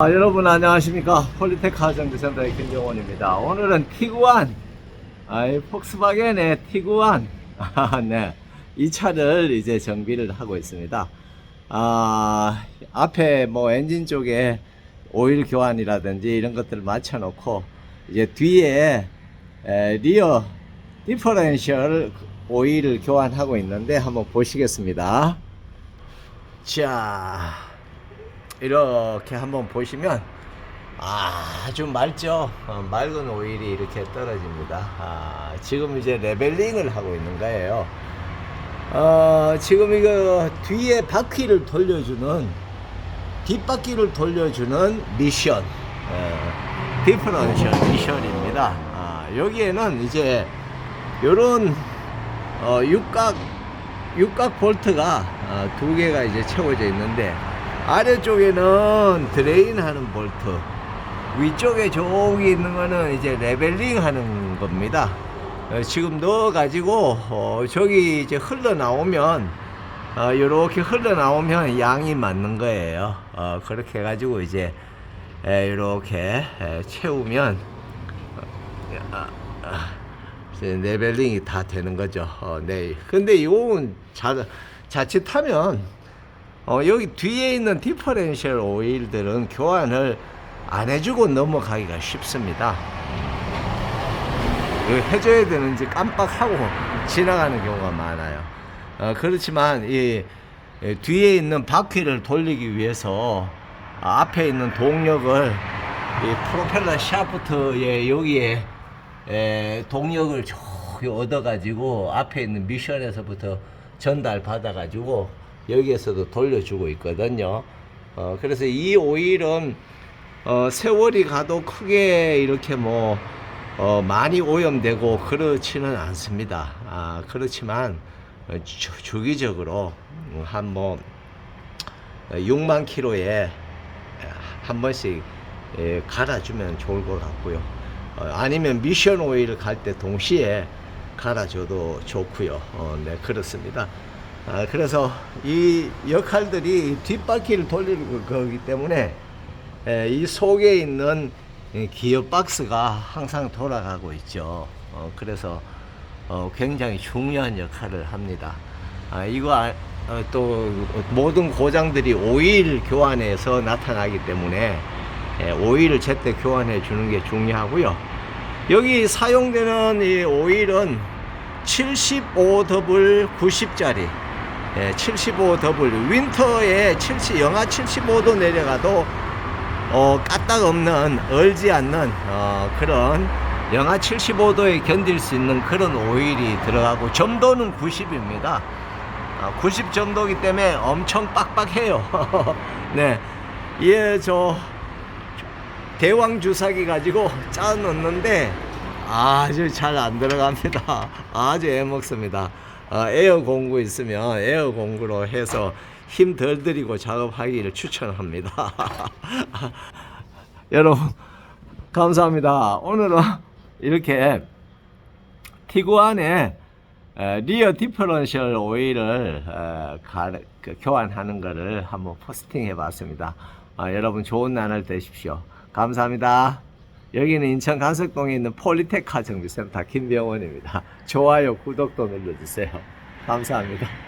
아, 여러분 안녕하십니까? 폴리테크 정비센터의 김정원입니다. 오늘은 티구안. 아이 폭스바겐의 티구안. 아, 네. 이 차를 이제 정비를 하고 있습니다. 아 앞에 뭐 엔진 쪽에 오일 교환이라든지 이런 것들을 맞춰 놓고 이제 뒤에 에, 리어 디퍼렌셜 오일을 교환하고 있는데 한번 보시겠습니다. 자 이렇게 한번 보시면 아주 맑죠? 어, 맑은 오일이 이렇게 떨어집니다. 아, 지금 이제 레벨링을 하고 있는 거예요. 어, 지금 이거 뒤에 바퀴를 돌려주는 뒷바퀴를 돌려주는 미션. 어, 디퍼런셜 미션입니다. 아, 여기에는 이제 요런 어, 육각 육각 볼트가 어, 두 개가 이제 채워져 있는데 아래쪽에는 드레인 하는 볼트 위쪽에 저기 있는 거는 이제 레벨링 하는 겁니다. 어, 지금 넣어 가지고 어, 저기 이제 흘러나오면 어, 이렇게 흘러나오면 양이 맞는 거예요. 어, 그렇게 해 가지고 이제 에, 이렇게 에, 채우면 어, 아, 아, 레벨링이 다 되는 거죠. 어, 네. 근데 이건 자, 자칫하면 어, 여기 뒤에 있는 디퍼렌셜 오일들은 교환을 안 해주고 넘어가기가 쉽습니다. 해줘야 되는지 깜빡하고 지나가는 경우가 많아요. 어, 그렇지만 이, 이 뒤에 있는 바퀴를 돌리기 위해서 아, 앞에 있는 동력을 이 프로펠러 샤프트에 여기에 에, 동력을 저기 얻어가지고 앞에 있는 미션에서부터 전달 받아가지고 여기에서도 돌려주고 있거든요. 어, 그래서 이 오일은 어, 세월이 가도 크게 이렇게 뭐 어, 많이 오염되고 그렇지는 않습니다. 아, 그렇지만 어, 주, 주기적으로 한 뭐 6만 킬로에 한 번씩 예, 갈아주면 좋을 것 같고요. 어, 아니면 미션 오일 갈 때 동시에 갈아줘도 좋고요. 어, 네 그렇습니다. 아, 그래서 이 역할들이 뒷바퀴를 돌리는 거기 때문에 에, 이 속에 있는 이 기어 박스가 항상 돌아가고 있죠. 어, 그래서 어, 굉장히 중요한 역할을 합니다. 아, 이거 아, 어, 또 모든 고장들이 오일 교환에서 나타나기 때문에 에, 오일을 제때 교환해 주는 게 중요하고요. 여기 사용되는 이 오일은 75W 90짜리 예, 75W 윈터에 70 영하 75도 내려가도 어, 까딱 없는 얼지 않는 어, 그런 영하 75도에 견딜 수 있는 그런 오일이 들어가고 점도는 90입니다. 아, 90 정도기 때문에 엄청 빡빡해요. 네, 예, 저 대왕 주사기 가지고 짜 넣는데 아주 잘 안 들어갑니다. 아주 애먹습니다. 어, 에어 공구 있으면 에어 공구로 해서 힘 덜 들이고 작업하기를 추천합니다. 여러분 감사합니다. 오늘은 이렇게 티구안에 에, 리어 디퍼런셜 오일을 그, 교환하는 것을 한번 포스팅해 봤습니다. 아, 여러분 좋은 나날 되십시오. 감사합니다. 여기는 인천 간석동에 있는 폴리테카 정비센터 김병원입니다. 좋아요, 구독도 눌러주세요. 감사합니다.